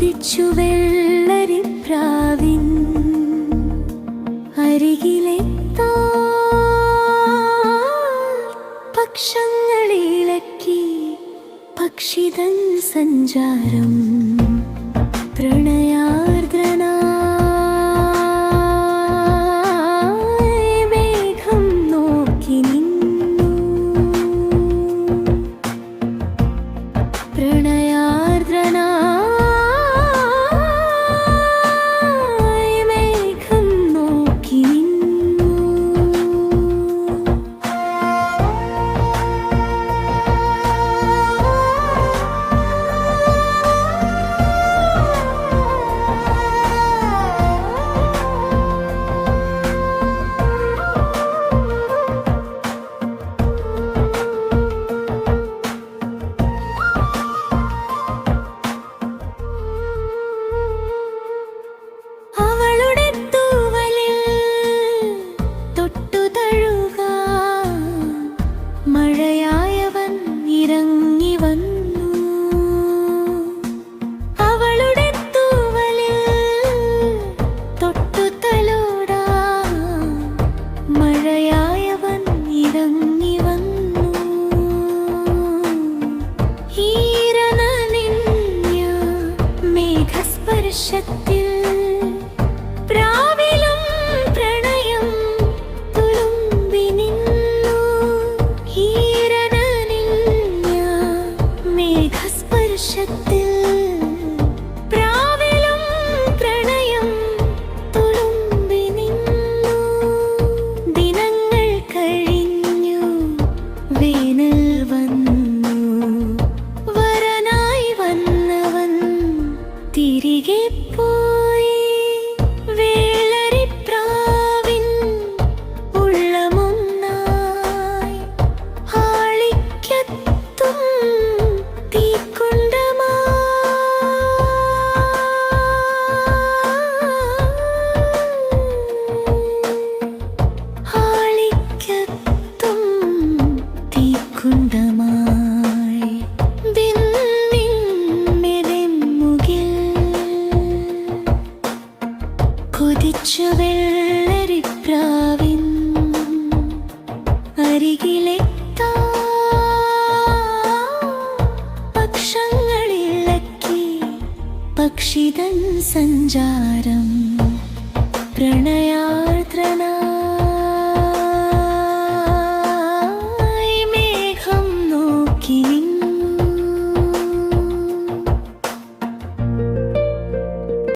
കുതിച്ചു വെള്ളരിപ്രാവിൻ അരികിലെത്താ പക്ഷങ്ങളിളക്കി പക്ഷിതൻ സഞ്ചാരം. wish കുതിച്ചു വെള്ളരിപ്രാവിൻ അരികിലെ പക്ഷങ്ങളിളക്കി പക്ഷിതൻ സഞ്ചാരം പ്രണയാ